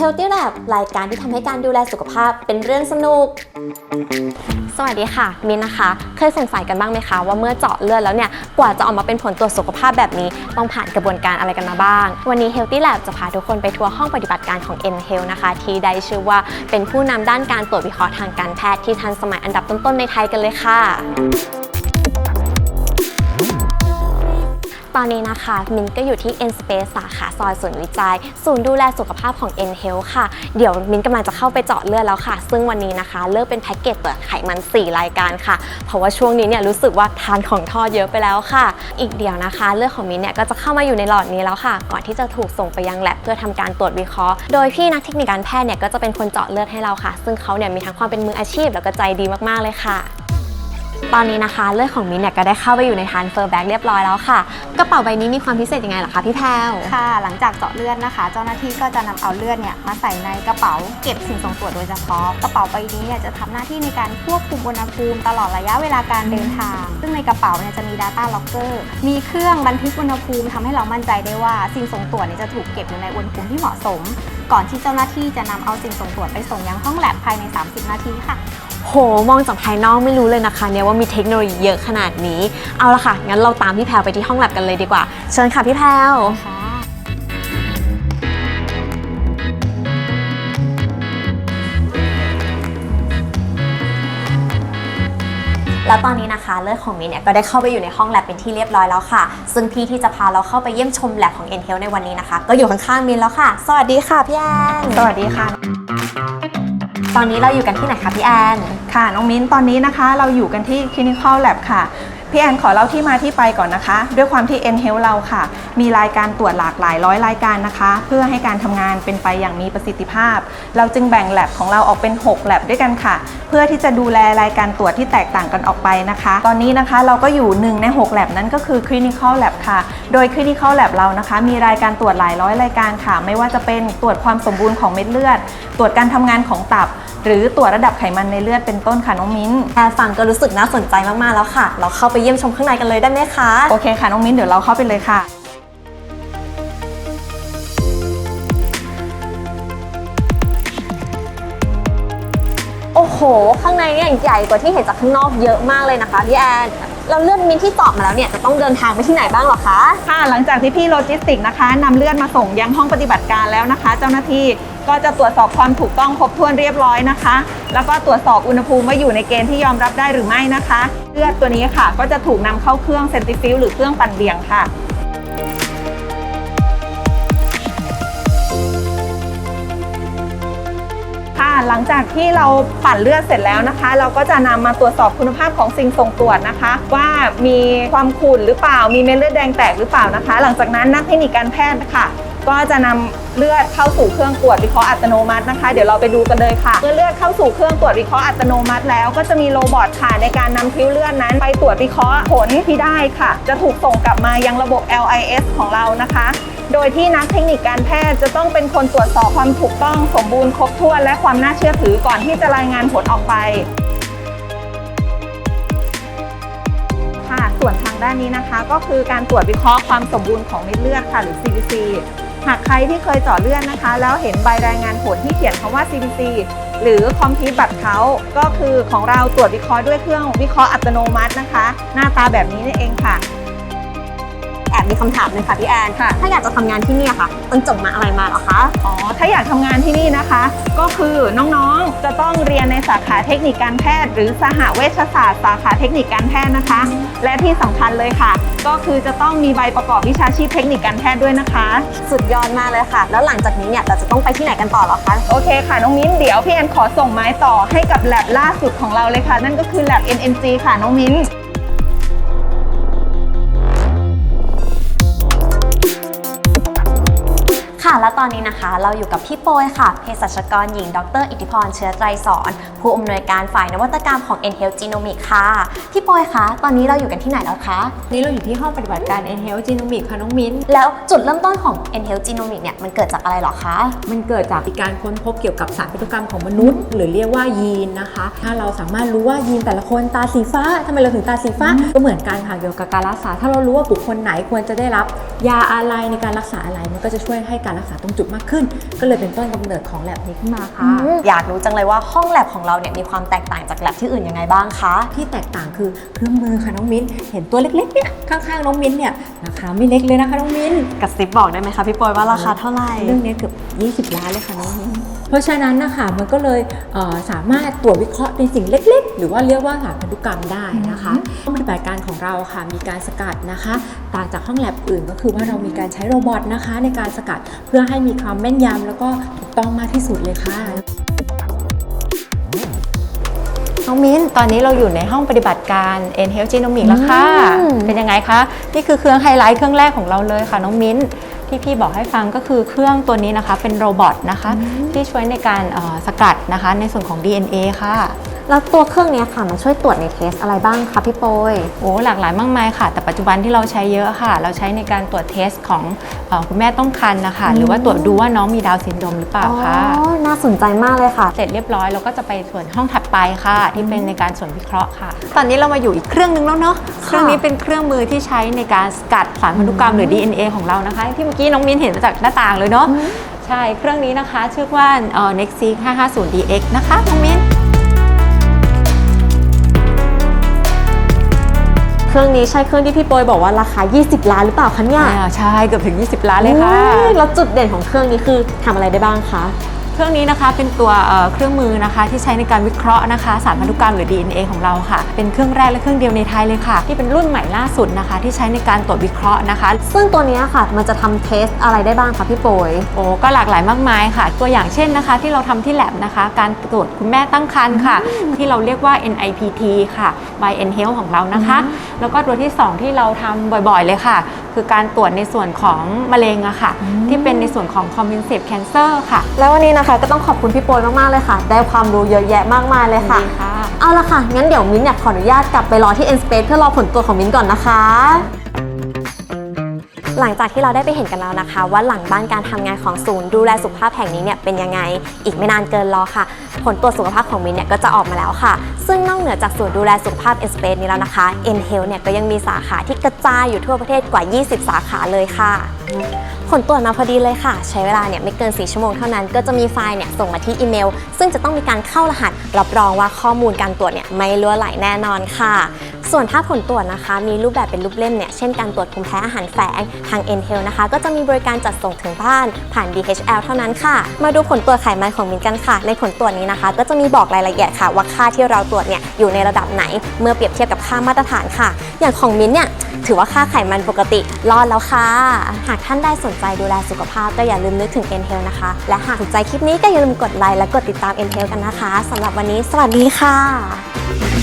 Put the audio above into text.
Healthy Lab รายการที่ทำให้การดูแลสุขภาพเป็นเรื่องสนุก สวัสดีค่ะ มินนะคะ เคยสงสัยกันบ้างไหมคะ ว่าเมื่อเจาะเลือดแล้วเนี่ย กว่าจะออกมาเป็นผลตรวจสุขภาพแบบนี้ ต้องผ่านกระบวนการอะไรกันมาบ้าง วันนี้ Healthy Lab จะพาทุกคนไปทัวร์ห้องปฏิบัติการของ N Health นะคะ ที่ได้ชื่อว่าเป็นผู้นำด้านการตรวจวิเคราะห์ทางการแพทย์ที่ทันสมัยอันดับต้นๆในไทยกันเลยค่ะ อนนี้นะคะ มินก็อยู่ที่ N Space สาขาซอยศูนย์วิจัย ศูนย์ดูแลสุขภาพของ N Health ค่ะ เดี๋ยวมินกำลังจะเข้าไปเจาะเลือดแล้วค่ะ ซึ่งวันนี้นะคะ เลือกเป็นแพ็กเกจเปลือกไขมัน 4 รายการค่ะ เพราะว่าช่วงนี้เนี่ยรู้สึกว่าทานของทอดเยอะไปแล้วค่ะ อีกเดียวนะคะ เลือดของมินเนี่ยก็จะเข้ามาอยู่ในหลอดนี้แล้วค่ะ ก่อนที่จะถูกส่งไปยังแลบเพื่อทำการตรวจวิเคราะห์ โดยพี่นักเทคนิคการแพทย์เนี่ยก็จะเป็นคนเจาะเลือดให้เราค่ะ ซึ่งเขาเนี่ยมีทั้งความเป็นมืออาชีพแล้วก็ใจดีมากๆเลยค่ะ ตอนนี้นะคะเลือดของมินเนี่ยก็ได้เข้าไปอยู่ในทานเฟอร์แบ็กเรียบร้อยแล้วค่ะ กระเป๋าใบนี้มีความพิเศษยังไงเหรอคะพี่แพรวค่ะ หลังจากเจาะเลือดนะคะ เจ้าหน้าที่ก็จะนำเอาเลือดเนี่ยมาใส่ในกระเป๋าเก็บสิ่งส่งตรวจโดยเฉพาะ กระเป๋าใบนี้เนี่ยจะทำหน้าที่ในการควบคุมอุณหภูมิตลอดระยะเวลาการเดินทาง ซึ่งในกระเป๋าเนี่ยจะมี Data Locker มีเครื่องบันทึกอุณหภูมิทำให้เรามั่นใจได้ว่าสิ่งส่งตรวจเนี่ยจะถูกเก็บอยู่ในอุณหภูมิที่เหมาะสม ก่อนที่เจ้าหน้าที่จะนำเอาสิ่งส่งตรวจไปส่งยังห้องแลบภายใน 30 นาทีค่ะ โห มองจากภายนอกไม่รู้เลยนะคะเนี่ยว่ามีเทคโนโลยีเยอะขนาดนี้ เอาละค่ะ งั้นเราตามพี่แพรวไปที่ห้องแลบกันเลยดีกว่า เชิญค่ะพี่แพรวค่ะแล้วตอนนี้นะคะเลือดของมินเนี่ยก็ได้เข้าไปอยู่ในห้องแลบเป็นที่เรียบร้อยแล้วค่ะ ซึ่งพี่ที่จะพาเราเข้าไปเยี่ยมชมแลบของ n t e l ในวันนี้นะคะ ก็อยู่ข้างๆมินแล้วค่ะ สวัสดีค่ะพี่แอนสวัสดีค่ะ ตอนนี้เราอยู่กันที่ไหนคะพี่แอน ค่ะ น้องมิ้น ตอนนี้นะคะ เราอยู่กันที่ Clinical Lab ค่ะ พี่แอนขอเล่าที่มาที่ไปก่อนนะคะ ด้วยความที่ N Health เราค่ะ มีรายการตรวจหลากหลายร้อยรายการนะคะ เพื่อให้การทำงานเป็นไปอย่างมีประสิทธิภาพ เราจึงแบ่ง lab ของเราออกเป็น6 lab ด้วยกันค่ะ เพื่อที่จะดูแลรายการตรวจที่แตกต่างกันออกไปนะคะ ตอนนี้นะคะเราก็อยู่หนึ่งใน6 lab นั้นก็คือ Clinical Lab ค่ะ โดย Clinical Lab เรานะคะ มีรายการตรวจหลายร้อยรายการค่ะ ไม่ว่าจะเป็นตรวจความสมบูรณ์ของเม็ดเลือด ตรวจการทำงานของตับ หรือตรวจระดับไขมันในเลือดเป็นต้นค่ะน้องมิ้นแอนฟังก็รู้สึกน่าสนใจมากๆแล้วค่ะ เราเข้าไปเยี่ยมชมข้างในกันเลยได้ไหมคะ โอเคค่ะน้องมิ้นเดี๋ยวเราเข้าไปเลยค่ะ โอ้โห ข้างในเนี่ยใหญ่กว่าที่เห็นจากข้างนอกเยอะมากเลยนะคะพี่แอนเราเลือดมินที่เจาะมาแล้วเนี่ยจะต้องเดินทางไปที่ไหนบ้างเหรอคะ ค่ะหลังจากที่พี่โลจิสติกนะคะนำเลือดมาส่งยังห้องปฏิบัติการแล้วนะคะ เจ้าหน้าที่ ก็จะตรวจสอบความถูกต้องครบถ้วนเรียบร้อยนะคะ แล้วก็ตรวจสอบอุณหภูมิว่าอยู่ในเกณฑ์ที่ยอมรับได้หรือไม่นะคะเลือดตัวนี้ค่ะ ก็จะถูกนำเข้าเครื่องเซนติฟิลหรือเครื่องปั่นเบี่ยงค่ะหลังจากที่เราปั่นเลือดเสร็จแล้วนะคะ เราก็จะนำมาตรวจสอบคุณภาพของสิ่งส่งตรวจนะคะ ว่ามีความขุ่นหรือเปล่ามีเม็ดเลือดแดงแตกหรือเปล่านะคะ หลังจากนั้นนักเทคนิคการแพทย์ค่ะ ก็จะนำเลือดเข้าสู่เครื่องตรวจวิเคราะห์อัตโนมัตินะคะ เดี๋ยวเราไปดูกันเลยค่ะ เมื่อเลือดเข้าสู่เครื่องตรวจวิเคราะห์อัตโนมัติแล้วก็จะมีโรบอทค่ะในการนำคิ้วเลือดนั้น ไปตรวจวิเคราะห์ผลที่ได้ค่ะ จะถูกส่งกลับมายังระบบ LIS ของเรานะคะ โดยที่นักเทคนิคการแพทย์จะต้องเป็นคนตรวจสอบความถูกต้องสมบูรณ์ครบถ้วน และความน่าเชื่อถือก่อนที่จะรายงานผลออกไปค่ะส่วนทางด้านนี้นะคะ ก็คือการตรวจวิเคราะห์ความสมบูรณ์ของเม็ดเลือดค่ะหรือ CBC หากใครที่เคยจ่อเลื่อนนะคะ แล้วเห็นใบรายงานผลที่เขียนคำว่า CBC หรือ Complete บัตรเขาก็คือของเราตรวจวิเคราะห์ด้วยเครื่องวิเคราะห์อัตโนมัตินะคะ หน้าตาแบบนี้นี่เองค่ะ แอบมีคำถามเลยค่ะพี่แอนค่ะ ถ้าอยากจะทำงานที่เนี่ยค่ะต้องจบมาอะไรมาเหรอคะ อ๋อ ถ้าอยากทำงานที่นี่นะคะ ก็คือน้องๆ จะต้องเรียนในสาขาเทคนิคการแพทย์ หรือสหเวชศาสตร์ สาขาเทคนิคการแพทย์นะคะ และที่สำคัญเลยค่ะ ก็คือจะต้องมีใบประกอบวิชาชีพเทคนิคการแพทย์ด้วยนะคะ สุดยอดมากเลยค่ะ แล้วหลังจากนี้เนี่ยเราจะต้องไปที่ไหนกันต่อเหรอคะ โอเคค่ะ น้องมิ้นเดี๋ยวพี่แอนขอส่งไม้ต่อให้กับแลบล่าสุดของเราเลยค่ะ นั่นก็คือแลบ NMG ค่ะน้องมิ้น ค่ะ และตอนนี้นะคะ เราอยู่กับพี่โปยค่ะเภสัชกรหญิง ดร อิทธิพรเชื้อไตรสอน ผู้อำนวยการฝ่ายนวัตกรรมของ n h e a l t h Genomic ค่ะ พี่โปยคะ ตอนนี้เราอยู่กันที่ไหนแล้วคะ นี่เราอยู่ที่ห้องปฏิบัติการ e n h e a l t Genomic ค่ะน้องมิ้น แล้วจุดเริ่มต้นของ n h e a l t h Genomic เนี่ยมันเกิดจากอะไรเหรอคะ มันเกิดจากการค้นพบเกี่ยวกับสารพันธุกรรมของมนุษย์ หรือเรียกว่ายีนนะคะ ถ้าเราสามารถรู้ว่ายีนแต่ละคนตาสีฟ้าทำไมเราถึงตาสีฟ้า ก็เหมือนกันค่ะเกี่ยวกับการรักษา ถ้าเรารู้ว่าบุคคลไหนควรจะได้รับ ยาอะไรในการรักษาอะไรมันก็จะช่วยให้การการรักษาตรงจุดมากขึ้น ก็เลยเป็นต้นกำเนิดของแลบนี้ขึ้นมาค่ะ อยากรู้จังเลยว่าห้องแลบของเราเนี่ยมีความแตกต่างจากแลบที่อื่นยังไงบ้างคะ ที่แตกต่างคือเครื่องมือค่ะน้องมิ้น เห็นตัวเล็กๆเนี่ยข้างๆน้องมิ้นเนี่ยราคาไม่เล็กเลยนะคะน้องมิ้นกระซิบบอกได้ไหมคะพี่ปอยว่าราคาเท่าไหร่ เรื่องนี้เกือบ 20 ล้านเลยค่ะน้องมิ้น เพราะฉะนั้นนะคะมันก็เลยเอ่อสามารถตรวจวิเคราะห์ในสิ่งเล็ก ๆ หรือว่าเรียกว่าสารพันธุกรรมได้นะคะห้องปฏิบัติการของเราค่ะมีการสกัดนะคะ ต่างจากห้องแลบอื่นก็คือว่าเรามีการใช้โรบอทนะคะ ในการสกัดเพื่อให้มีความแม่นยำแล้วก็ถูกต้องมากที่สุดเลยค่ะน้องมิ้น ตอนนี้เราอยู่ในห้องปฏิบัติการ n h e a l t Genomics แล้วค่ะอืมเป็นยังไงคะ นี่คือเครื่องไฮไลท์เครื่องแรกของเราเลยค่ะ น้องมิ้น ที่พี่บอกให้ฟังก็คือเครื่องตัวนี้นะคะเป็นโรบอทนะคะที่ช่วยในการเอ่อสกัดนะคะในส่วนของ DNA ค่ะ แล้วตัวเครื่องเนี้ยค่ะมันช่วยตรวจในเทสอะไรบ้างคะพี่ปอยโอ้หลากหลายมากมายค่ะ แต่ปัจจุบันที่เราใช้เยอะค่ะ เราใช้ในการตรวจเทสของเออคุณแม่ต้องครรภ์นะคะ หรือว่าตรวจดูว่าน้องมีดาวน์ซินโดรมหรือเปล่าค่ะอ๋อน่าสนใจมากเลยค่ะ เสร็จเรียบร้อยเราก็จะไปส่วนห้องถัดไปค่ะ ที่เป็นในการส่วนวิเคราะห์ค่ะ ตอนนี้เรามาอยู่อีกเครื่องนึงแล้วเนาะเครื่องนี้เป็นเครื่องมือที่ใช้ในการสกัดสารพันธุกรรมหรือ DNA ของเรานะคะ ที่เมื่อกี้น้องมินเห็นมาจากหน้าต่างเลยเนาะใช่เครื่องนี้นะคะชื่อว่าเอ่อ Nextseq 550DX นะคะน้องมินเครื่องนี้ใช่เครื่องที่พี่ปอยบอกว่าราคา 20 ล้านหรือเปล่าคะเนี่ยอ่าใช่เกือบถึง 20 ล้านเลยค่ะอุ๊ยแล้วจุดเด่นของเครื่องนี้คือทำอะไรได้บ้างคะ เครื่องนี้นะคะเป็นตัวเอ่อเครื่องมือนะคะที่ใช้ในการวิเคราะห์นะคะสารพันธุกรรมหรือ DNA ของเราค่ะ เป็นเครื่องแรกและเครื่องเดียวในไทยเลยค่ะ ที่เป็นรุ่นใหม่ล่าสุดนะคะ ที่ใช้ในการตรวจวิเคราะห์นะคะ ซึ่งตัวเนี้ยค่ะมันจะทำเทสอะไรได้บ้างคะพี่ปอยโอ้ก็หลากหลายมากมายค่ะ ตัวอย่างเช่นนะคะ ที่เราทำที่ lab นะคะ การตรวจคุณแม่ตั้งครรภ์ค่ะ ที่เราเรียกว่า NIPT ค่ะ by N Health ของเรานะคะ แล้วก็ตัวที่ 2 ที่เราทำบ่อยๆเลยค่ะคือการตรวจในส่วนของมะเร็งอะค่ะ ที่เป็นในส่วนของ comprehensive cancer ค่ะแล้ววันนี้นะคะก็ต้องขอบคุณพี่ปอยมาก ๆ เลยค่ะ ได้ความรู้เยอะแยะมากมายเลยค่ะ ดีค่ะ เอาละค่ะ งั้นเดี๋ยวมิ้นอยากขออนุญาตกลับไปรอที่ N Space เพื่อรอผลตรวจของมิ้นก่อนนะคะ หลังจากที่เราได้ไปเห็นกันแล้วนะคะ ว่าหลังบ้านการทำงานของศูนย์ดูแลสุขภาพแห่งนี้เนี่ยเป็นยังไง อีกไม่นานเกินรอค่ะ ผลตรวจสุขภาพของมิ้นเนี่ยก็จะออกมาแล้วค่ะ ซึ่งนอกเหนือจากศูนย์ดูแลสุขภาพ N Space นี้แล้วนะคะ N Health เนี่ยก็ยังมีสาขาที่กระจายอยู่ทั่วประเทศกว่า 20 สาขาเลยค่ะผลตรวจมาพอดีเลยค่ะ ใช้เวลาเนี่ยไม่เกิน 4 ชั่วโมงเท่านั้น ก็จะมีไฟล์เนี่ยส่งมาที่อีเมล ซึ่งจะต้องมีการเข้ารหัส รับรองว่าข้อมูลการตรวจเนี่ยไม่ล่วไหลแน่นอนค่ะ ส่วนถ้าผลตรวจนะคะ มีรูปแบบเป็นรูปเล่มเนี่ย เช่นการตรวจภูมิแพ้อาหารแฝงทาง n h e l นะคะ ก็จะมีบริการจัดส่งถึงบ้านผ่าน DHL เท่านั้นค่ะ มาดูผลตรวจไขมันของมินกันค่ะ ในผลตรวจนี้นะคะ ก็จะมีบอกรายละเอียดค่ะ ว่าค่าที่เราตรวจเนี่ยอยู่ในระดับไหน เมื่อเปรียบเทียบกับค่ามาตรฐานค่ะ อย่างของมินเนี่ยถือว่าค่าไขมันปกติรอดแล้วค่ะ หากท่านได้สนใจดูแลสุขภาพก็อย่าลืมนึกถึง n h e l นะคะ และหากถูกใจคลิปนี้ก็อย่าลืมกดไลค์และกดติดตาม n h e l กันนะคะสำหรับวันนี้ สวัสดีค่ะ